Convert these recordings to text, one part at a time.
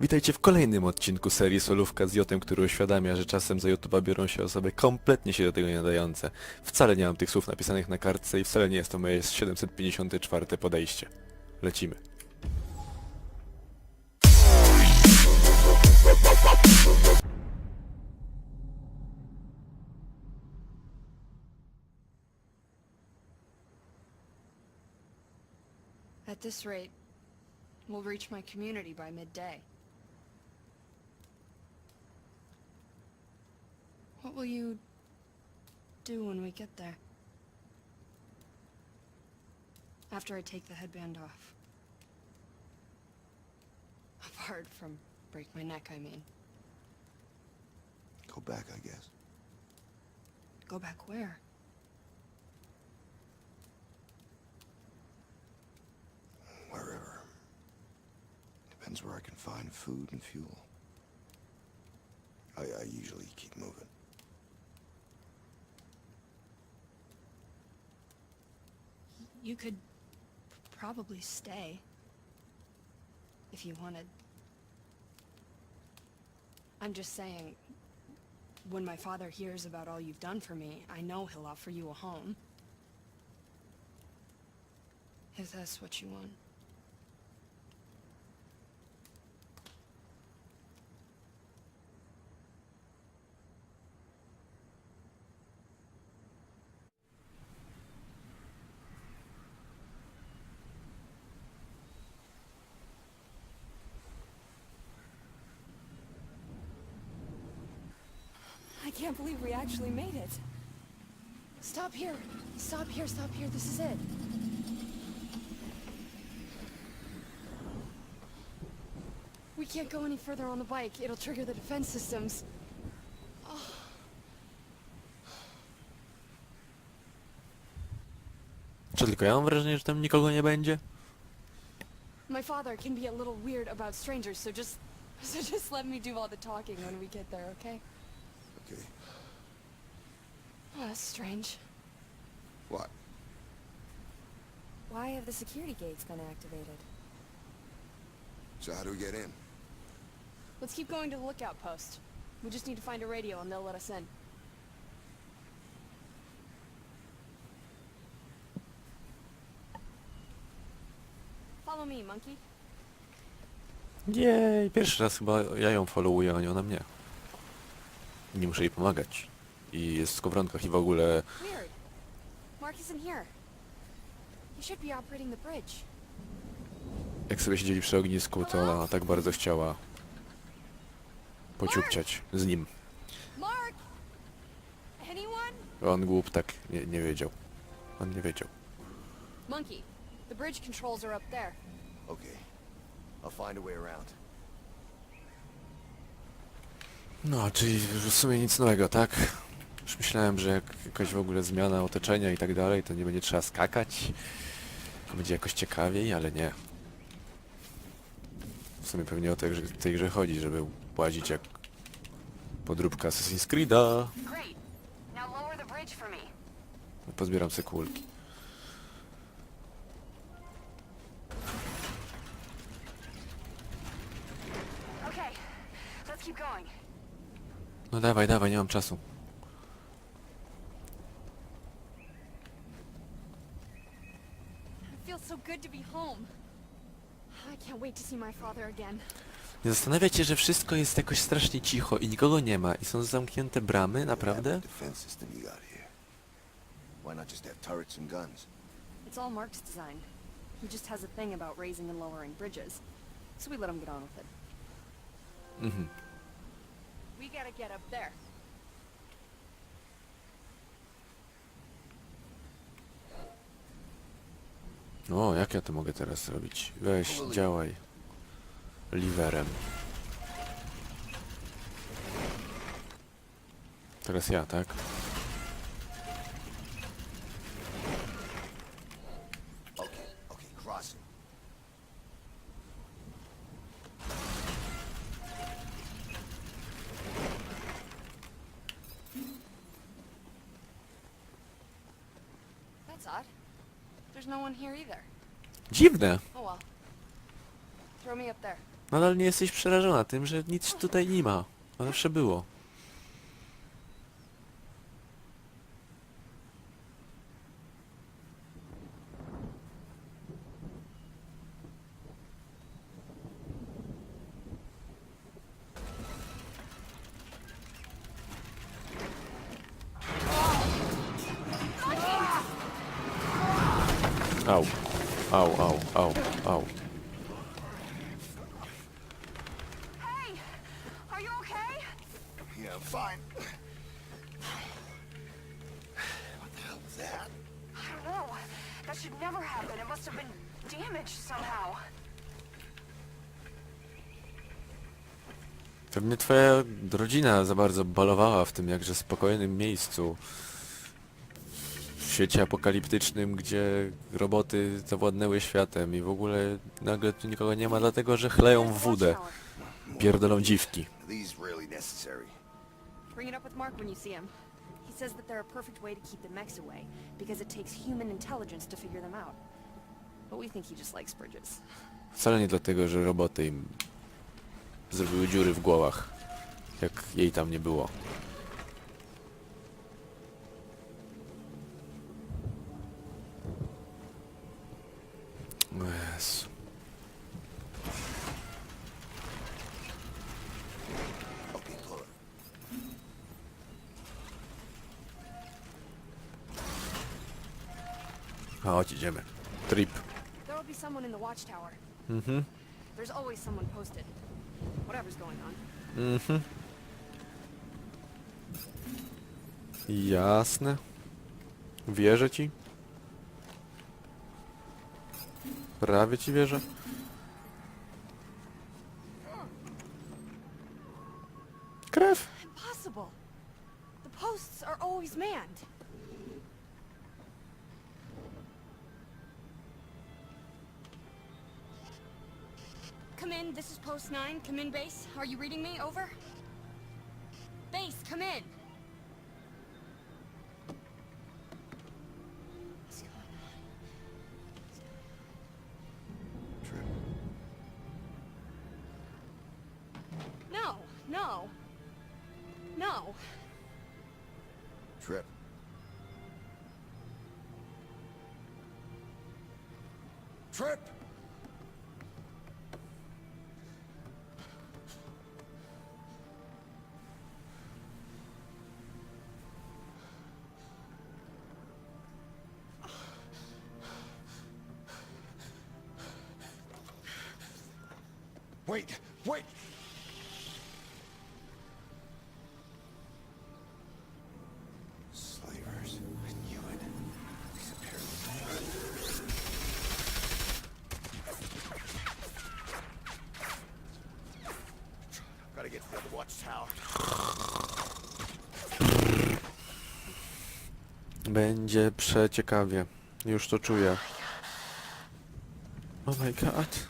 Witajcie w kolejnym odcinku serii Solówka z Jotem, który uświadamia, że czasem za YouTube'a biorą się osoby kompletnie się do tego nie nadające. Wcale nie mam tych słów napisanych na kartce i wcale nie jest to moje 754 podejście. Lecimy. At this rate, we'll reach my community by midday. What will you do when we get there? After I take the headband off. Apart from break my neck, I mean. Go back, I guess. Go back where? Wherever. Depends where I can find food and fuel. I, I usually keep moving. You could probably stay. If you wanted. I'm just saying, when my father hears about all you've done for me, I know he'll offer you a home. If that's what you want. I can't believe we actually made it. Stop here! Stop here, stop here, this is it. We can't go any further on the bike. It'll trigger the defense systems. Oh. Czy tylko ja mam wrażenie, że tam nikogo nie będzie? My father can be a little weird about strangers, so just so just let me do all the talking when we get there, okay? Okay. Oh, that's strange. What? Why have the security gates been activated? So how do we get in? Let's keep going to the lookout post. We just need to find a radio and they'll let us in. Follow me, monkey. Jej, pierwszy raz chyba ja ją followuję, a nie ona mnie. Nie muszę jej pomagać. I jest w skowronkach i w ogóle... Weird. Mark isn't here. He should be operating the bridge. Jak sobie siedzieli przy ognisku, to ona tak bardzo chciała pociupciać z nim. Mark! Anyone? On głup tak nie, nie wiedział. On nie wiedział. Monkey, the bridge controls are up there. Okay. I'll find a way around. No, czyli w sumie nic nowego, tak? Już myślałem, że jak jakaś w ogóle zmiana otoczenia i tak dalej, to nie będzie trzeba skakać. Będzie jakoś ciekawiej, ale nie. W sumie pewnie o tej, grze- tej grze chodzi, żeby łazić jak podróbka Assassin's Creed'a. Great. Now lower the bridge for me. Pozbieram sobie kulki. No dawaj, dawaj, nie mam czasu. Nie zastanawiacie, że wszystko jest jakoś strasznie cicho i nikogo nie ma i są zamknięte bramy, naprawdę? What defense system you got here? Why not just have turrets and guns? It's all Mark's design. He just has a thing about raising and lowering bridges. So we let him get on with it. Mhm. We gotta get up there. O, jak ja to mogę teraz zrobić? Weź, działaj. Liverem. Teraz ja, tak? Okay, okay, crossing. That's odd. There's no one here either. Dziwne. Oh well. Throw me up there. Nadal nie jesteś przerażona tym, że nic tutaj nie ma. A zawsze było. Au. Au, au, au, au. Hey! Are you okay? Yeah, I'm fine. What the hell was that? I don't know. That should never happen. It must have been damaged somehow. Pewnie twoja rodzina za bardzo balowała w tym jakże spokojnym miejscu. W świecie apokaliptycznym, gdzie roboty zawładnęły światem i w ogóle nagle tu nikogo nie ma, dlatego że chleją w wódę. Pierdolą dziwki. Are these really necessary? Bring it up with Mark when you see him. He says that they're a perfect way to keep the mechs away, because it takes human intelligence to figure them out. But we think he just likes Bridges. Wcale nie dlatego, że roboty im zrobiły dziury w głowach, jak jej tam nie było. O Jezu. Chodź, idziemy. Trip. There will be someone in the watchtower. Mhm. There's always someone posted. Whatever's going on. Mhm. Jasne. Wierzę ci. Prawie ci wierzę. Krew. The posts are always manned. Come in, this is post 9. Come in, base. Are you reading me? Over? Base, come in. Trip! Będzie przeciekawie. Już to czuję. Oh my god.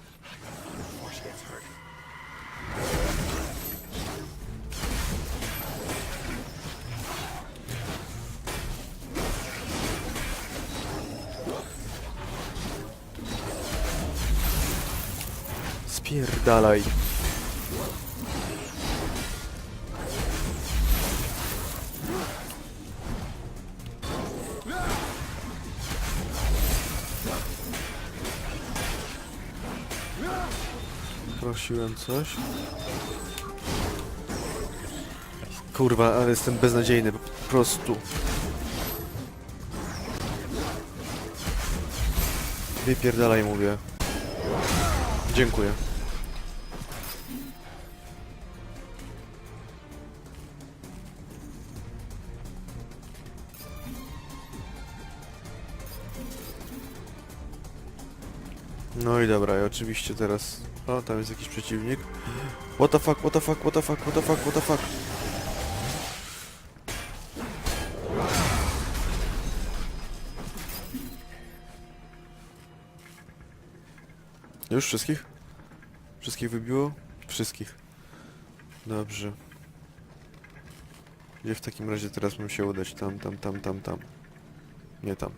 Spierdalaj. Prosiłem coś. Kurwa, ale jestem beznadziejny, po prostu. Wypierdalaj, mówię. Dziękuję. No i dobra, i oczywiście teraz... O, tam jest jakiś przeciwnik. What the fuck, what the fuck, what the fuck, what the fuck, what the fuck. Już wszystkich? Wszystkich wybiło? Wszystkich. Dobrze. Gdzie w takim razie teraz mam się udać? Tam, tam, tam, tam, tam. Nie tam.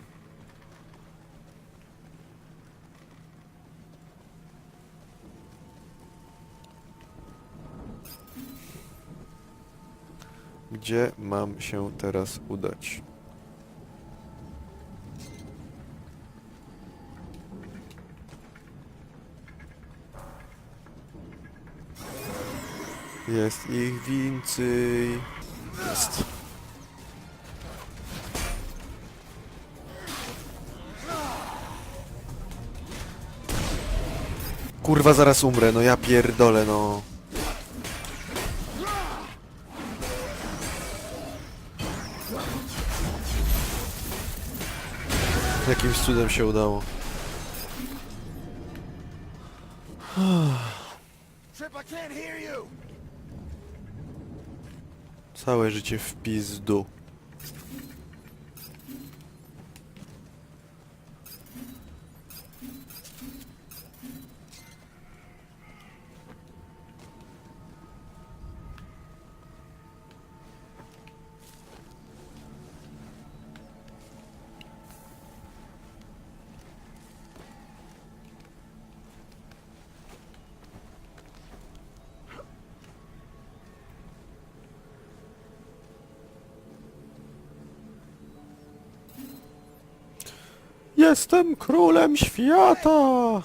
Gdzie mam się teraz udać? Jest ich więcej. Jest. Kurwa, zaraz umrę, no ja pierdolę, no. Jakimś cudem się udało. Całe życie w pizdu. Jestem królem świata!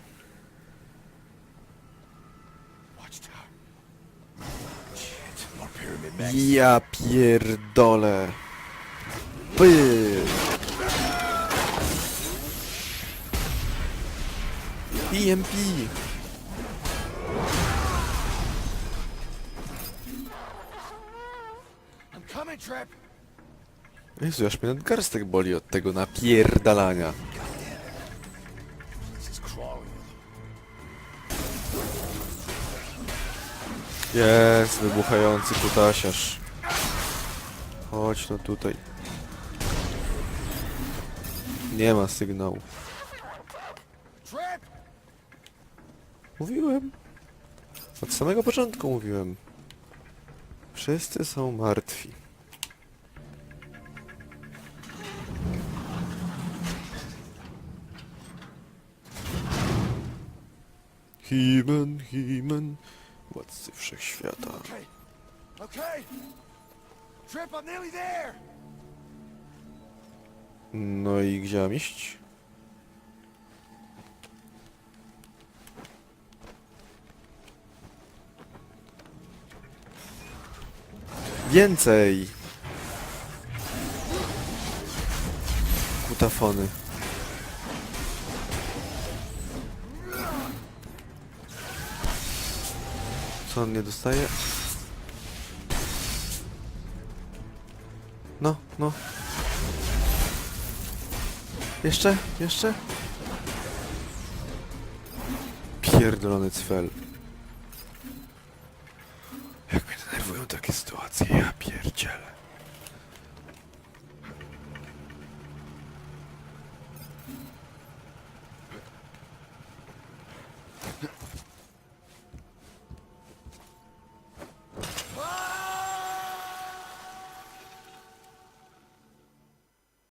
Ja pierdolę. Py. EMP. Jezu, aż mnie nadgarstek boli od tego napierdalania. Jest, wybuchający kutasiarz. Chodź no tutaj. Nie ma sygnału. Mówiłem. Od samego początku mówiłem. Wszyscy są martwi. Himen, Himen, władcy wszechświata. Okay. Okay! Trip, I'm nearly there! No i gdzie mam iść? Więcej! Kutafony. Co on nie dostaje? No, no. Jeszcze? Jeszcze? Pierdolony cfel. Jak mnie denerwują takie sytuacje, ja pierdzielę.